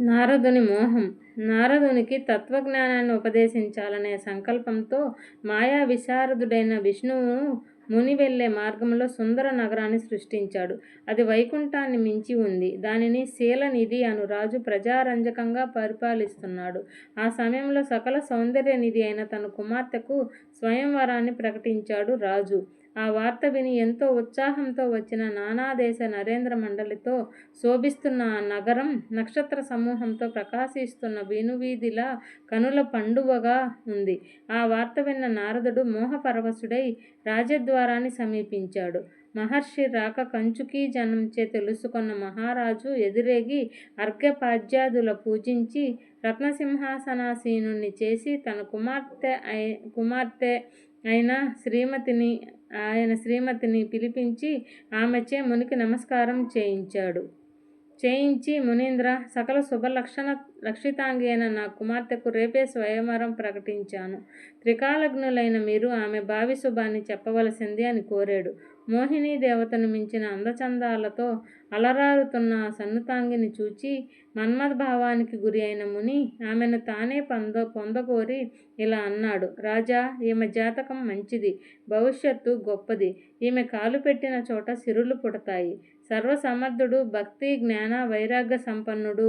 నారదుని మోహం. నారదునికి తత్వజ్ఞానాన్ని ఉపదేశించాలనే సంకల్పంతో మాయా విశారదుడైన విష్ణువు ముని వెళ్ళే మార్గంలో సుందర నగరాన్ని సృష్టించాడు. అది వైకుంఠాన్ని మించి ఉంది. దానిని శీలనిధి అను రాజు ప్రజారంజకంగా పరిపాలిస్తున్నాడు. ఆ సమయంలో సకల సౌందర్య నిధి అయిన తన కుమార్తెకు స్వయంవరాన్ని ప్రకటించాడు రాజు. ఆ వార్త విని ఎంతో ఉత్సాహంతో వచ్చిన నానాదేశ నరేంద్ర మండలితో శోభిస్తున్న ఆ నగరం నక్షత్ర సమూహంతో ప్రకాశిస్తున్న వేణువీధిలా కనుల పండువగా ఉంది. ఆ వార్త విన్న నారదుడు మోహపరవశుడై రాజద్వారాన్ని సమీపించాడు. మహర్షి రాక కంచుకీ జనంచే తెలుసుకున్న మహారాజు ఎదురేగి అర్ఘ్యపాద్యాదుల పూజించి రత్నసింహాసనాసీనుణ్ణి చేసి తన కుమార్తె అయి కుమార్తె అయిన శ్రీమతిని ఆయన శ్రీమతిని పిలిపించి ఆమెచే మునికి నమస్కారం చేయించాడు. చేయించి మునీంద్ర సకల శుభలక్షణ లక్షితాంగి అయిన నా కుమార్తెకు రేపే స్వయంవరం ప్రకటించాను. త్రికాలగ్నులైన మీరు ఆమె భావి శుభాన్ని చెప్పవలసింది అని కోరాడు. మోహిని దేవతను మించిన అందచందాలతో అలరారుతున్న ఆ సన్నుతాంగిని చూచి మన్మద్భావానికి గురి అయిన ముని ఆమెను తానే పొంద పొందకోరి ఇలా అన్నాడు. రాజా ఈమె జాతకం మంచిది భవిష్యత్తు గొప్పది. ఈమె కాలు పెట్టిన చోట సిరులు పుడతాయి. సర్వసమర్థుడు భక్తి జ్ఞాన వైరాగ్య సంపన్నుడు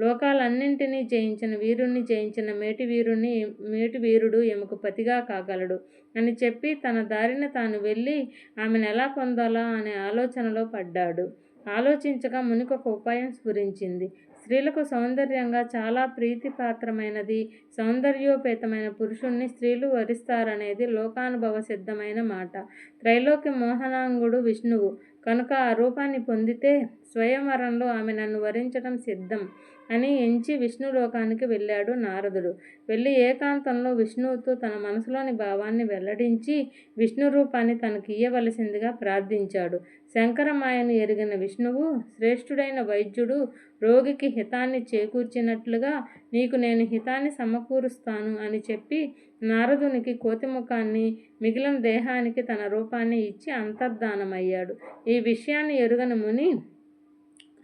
లోకాలన్నింటినీ జయించిన వీరుణ్ణి జయించిన మేటి వీరుణ్ణి మేటి వీరుడు ఈమెకు పతిగా కాగలడు అని చెప్పి తన దారిన తాను వెళ్ళి ఆమెను ఎలా పొందాలా అనే ఆలోచనలో పడ్డాడు. ఆలోచించగా మునికి ఒక ఉపాయం స్ఫురించింది. స్త్రీలకు సౌందర్యంగా చాలా ప్రీతిపాత్రమైనది సౌందర్యోపేతమైన పురుషుణ్ణి స్త్రీలు వరిస్తారనేది లోకానుభవ సిద్ధమైన మాట. త్రైలోక్య మోహనాంగుడు విష్ణువు కనుక ఆ రూపాన్ని పొందితే స్వయంవరంలో ఆమె నన్ను వరించడం సిద్ధం. అని ఎంచి విష్ణులోకానికి వెళ్ళాడు నారదుడు. వెళ్ళి ఏకాంతంలో విష్ణువుతో తన మనసులోని భావాన్ని వెల్లడించి విష్ణు రూపాన్ని తనకి ఇయ్యవలసిందిగా ప్రార్థించాడు. శంకరమాయను ఎరిగిన విష్ణువు శ్రేష్ఠుడైన వైద్యుడు రోగికి హితాన్ని చేకూర్చినట్లుగా నీకు నేను హితాన్ని సమకూరుస్తాను అని చెప్పి నారదునికి కోతిముఖాన్ని మిగిలిన దేహానికి తన రూపాన్ని ఇచ్చి అంతర్ధానమయ్యాడు. ఈ విషయాన్ని ఎరుగని ముని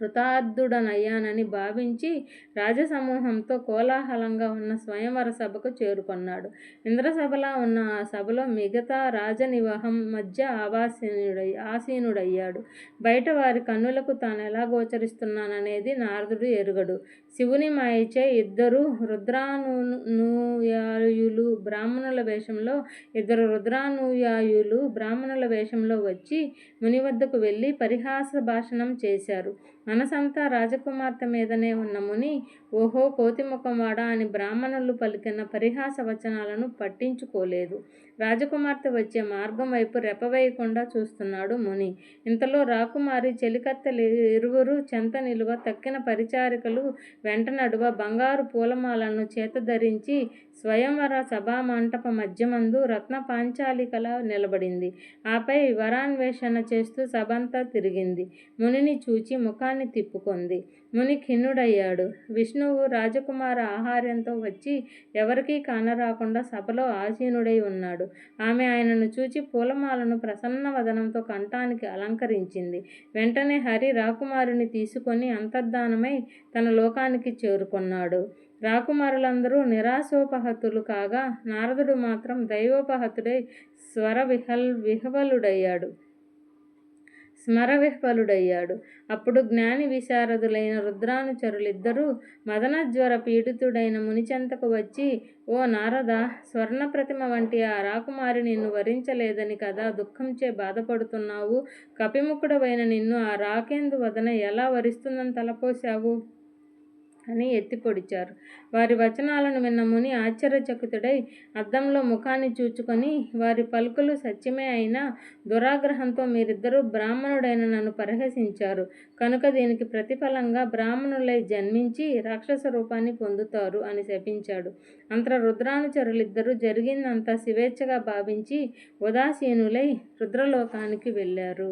కృతార్థుడనయ్యానని భావించి రాజసమూహంతో కోలాహలంగా ఉన్న స్వయంవర సభకు చేరుకొన్నాడు. ఇంద్రసభలా ఉన్న ఆ సభలో మిగతా రాజనివాహం మధ్య ఆవాసీనుడై ఆసీనుడయ్యాడు. బయట వారి కన్నులకు తాను ఎలా గోచరిస్తున్నాననేది నారదుడు ఎరుగడు. శివుని మాయచే ఇద్దరు రుద్రానుయాయులు బ్రాహ్మణుల వేషంలో ఇద్దరు రుద్రానుయాయులు బ్రాహ్మణుల వేషంలో వచ్చి ముని వద్దకు వెళ్ళి పరిహాస భాషణం చేశారు. మనసంతా రాజకుమార్తె మీదనే ఉన్న ముని ఓహో కోతిముఖమాడా అని బ్రాహ్మణులు పలికిన పరిహాస వచనాలను పట్టించుకోలేదు. రాజకుమార్తె వచ్చే మార్గం వైపు రెపవేయకుండా చూస్తున్నాడు ముని. ఇంతలో రాకుమారి చెలికత్తెలు ఇరువురు చెంత నిలువ తక్కిన పరిచారికలు వెంట నడువ బంగారు పూలమాలను చేత ధరించి స్వయంవర సభామంటప మధ్యమందు రత్న పాంచాలికలా నిలబడింది. ఆపై వరాన్వేషణ చేస్తూ సభంతా తిరిగింది. మునిని చూచి ముఖాన్ని తిప్పుకొంది. ముని ఖిన్నుడయ్యాడు. విష్ణువు రాజకుమార ఆహార్యంతో వచ్చి ఎవరికీ కానరాకుండా సభలో ఆసీనుడై ఉన్నాడు. ఆమె ఆయనను చూచి పూలమాలను ప్రసన్న వదనంతో కంఠానికి అలంకరించింది. వెంటనే హరి రాకుమారుని తీసుకొని అంతర్ధానమై తన లోకానికి చేరుకున్నాడు. రాకుమారులందరూ నిరాశోపహతులు కాగా నారదుడు మాత్రం దైవోపహతుడై స్వర విహల్ విహవలుడయ్యాడు. స్మరవిహ్వలుడయ్యాడు. అప్పుడు జ్ఞాని విశారదులైన రుద్రానుచరులిద్దరూ మదనజ్వర పీడితుడైన మునిచెంతకు వచ్చి ఓ నారద స్వర్ణ ప్రతిమ వంటి ఆ రాకుమారి నిన్ను వరించలేదని కదా దుఃఖంచే బాధపడుతున్నావు? కపిముఖుడవైన నిన్ను ఆ రాకేందు వదన ఎలా వరిస్తుందని తలపోశావు? అని ఎత్తిపొడిచారు. వారి వచనాలను విన్న ముని ఆశ్చర్యచకితుడై అద్దంలో ముఖాన్ని చూచుకొని వారి పలుకులు సత్యమే అయినా దురాగ్రహంతో మీరిద్దరూ బ్రాహ్మణుడైన నన్ను పరిహసించారు. కనుక దీనికి ప్రతిఫలంగా బ్రాహ్మణులై జన్మించి రాక్షస రూపాన్ని పొందుతారు అని శపించాడు. అంతర రుద్రానుచరులిద్దరూ జరిగిందంతా స్వేచ్ఛగా భావించి ఉదాసీనులై రుద్రలోకానికి వెళ్ళారు.